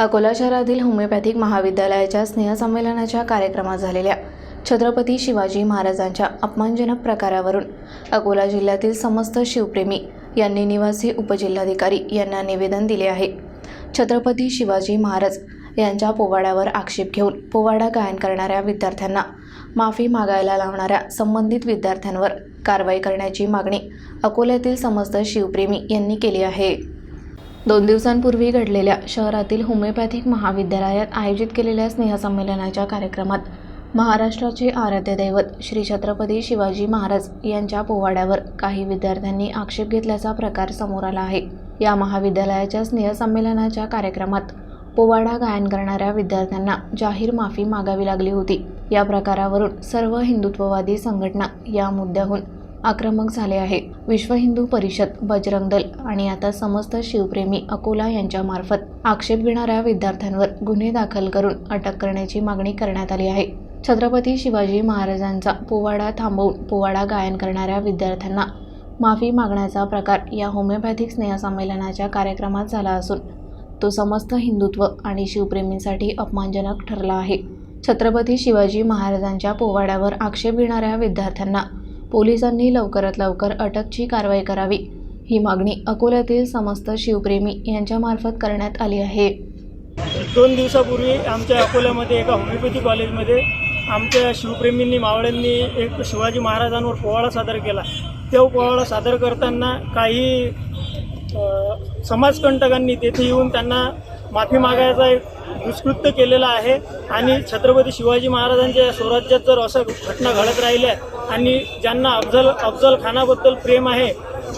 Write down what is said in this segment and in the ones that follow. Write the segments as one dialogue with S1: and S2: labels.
S1: अकोला शहरातील होमिओपॅथिक महाविद्यालयाच्या स्नेहसंमेलनाच्या कार्यक्रमात झालेल्या छत्रपती शिवाजी महाराजांच्या अपमानजनक प्रकारावरून अकोला जिल्ह्यातील समस्त शिवप्रेमी यांनी निवासी उपजिल्हाधिकारी यांना निवेदन दिले आहे. छत्रपती शिवाजी महाराज यांच्या पोवाड्यावर आक्षेप घेऊन पोवाडा गायन करणाऱ्या विद्यार्थ्यांना माफी मागायला लावणाऱ्या संबंधित विद्यार्थ्यांवर कारवाई करण्याची मागणी अकोल्यातील समस्त शिवप्रेमी यांनी केली आहे. दोन दिवसांपूर्वी घडलेल्या शहरातील होमिओपॅथिक महाविद्यालयात आयोजित केलेल्या स्नेहसंमेलनाच्या कार्यक्रमात महाराष्ट्राचे आराध्य दैवत श्री छत्रपती शिवाजी महाराज यांच्या पोवाड्यावर काही विद्यार्थ्यांनी आक्षेप घेतल्याचा प्रकार समोर आला आहे. या महाविद्यालयाच्या स्नेहसंमेलनाच्या कार्यक्रमात पोवाडा गायन करणाऱ्या विद्यार्थ्यांना जाहीर माफी मागावी लागली होती. या प्रकारावरून सर्व हिंदुत्ववादी संघटना या मुद्द्याहून आक्रमक झाले आहे. विश्व हिंदू परिषद बजरंग दल आणि आता समस्त शिवप्रेमी अकोला यांच्यामार्फत आक्षेप घेणाऱ्या विद्यार्थ्यांवर गुन्हे दाखल करून अटक करण्याची मागणी करण्यात आली आहे. छत्रपती शिवाजी महाराजांचा पोवाडा थांबवून पोवाडा गायन करणाऱ्या विद्यार्थ्यांना माफी मागण्याचा प्रकार या होमिओपॅथिक स्नेहसंमेलनाच्या कार्यक्रमात झाला असून तो समस्त हिंदुत्व आणि शिवप्रेमींसाठी अपमानजनक ठरला आहे. छत्रपती शिवाजी महाराजांच्या पोवाड्यावर आक्षेप घेणाऱ्या विद्यार्थ्यांना पोलिसांनी लवकरात लवकर अटकची कारवाई करावी. ही मागणी अकोल्यातील समस्त शिवप्रेमी यांच्यामार्फत करण्यात आली आहे.
S2: दोन दिवसापूर्वी आमच्या अकोल्यामध्ये एका होमिओपॅथी कॉलेजमध्ये आमच्या शिवप्रेमींनी मावळ्यांनी एक शिवाजी महाराजांवर पोवाडा सादर केला. तो पोवाडा सादर करताना काही समाजकंटकांनी तेथे येऊन त्यांना माफी मागायचा एक दुष्कृत्य केलेलं आहे. आणि छत्रपती शिवाजी महाराजांच्या या स्वराज्यात जर असं घटना घडत राहिल्या आणि ज्यांना अफजल अफजल खानाबद्दल प्रेम आहे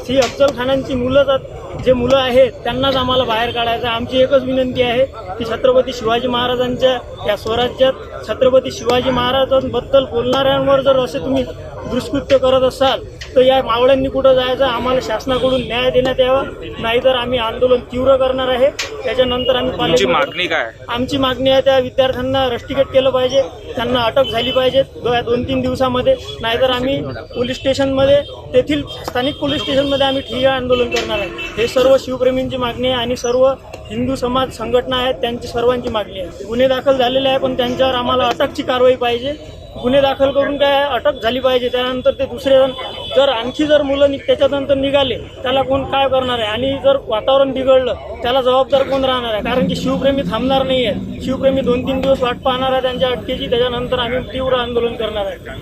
S2: ही अफजल खानांची मुलं तर जे मुलं आहेत त्यांनाच आम्हाला बाहेर काढायचं आमची एकच विनंती आहे की छत्रपती शिवाजी महाराजांच्या या स्वराज्यात छत्रपती शिवाजी महाराजांबद्दल बोलणाऱ्यांवर जर असे तुम्ही दुष्कृत्य करत असाल तर या मावळ्यांनी कुठं जायचं? आम्हाला शासनाकडून न्याय देण्यात यावा. नाहीतर आम्ही आंदोलन तीव्र करणार आहे. त्याच्यानंतर आम्ही
S3: तुमची
S2: कॉलेजमध्ये-
S3: मागणी काय?
S2: आमची मागणी आहे त्या विद्यार्थ्यांना रस्टिकेट केलं पाहिजे. त्यांना अटक झाली पाहिजे दो दोन तीन दिवसामध्ये. नाहीतर आम्ही पोलीस स्टेशनमध्ये तेथील स्थानिक पोलीस स्टेशनमध्ये आम्ही ठिय्या आंदोलन करणार आहे. हे सर्व शिवप्रेमींची मागणी आहे आणि सर्व हिंदू समाज संघटना आहेत त्यांची सर्वांची मागणी आहे. गुन्हे दाखल झालेले आहे पण त्यांच्यावर आम्हाला अटकची कारवाई पाहिजे. गुन्हे दाखल करून काय अटक झाली पाहिजे त्यानंतर ते दुसरे जण जर आणखी जर मुलं त्याच्यानंतर निघाले त्याला कोण काय करणार आहे? आणि जर वातावरण बिघडलं त्याला जबाबदार कोण राहणार आहे? कारण की शिवप्रेमी थांबणार नाही आहे शिवप्रेमी दोन तीन दिवस वाट पाहणार आहे त्यांच्या अटकेची त्याच्यानंतर आम्ही तीव्र आंदोलन करणार आहे.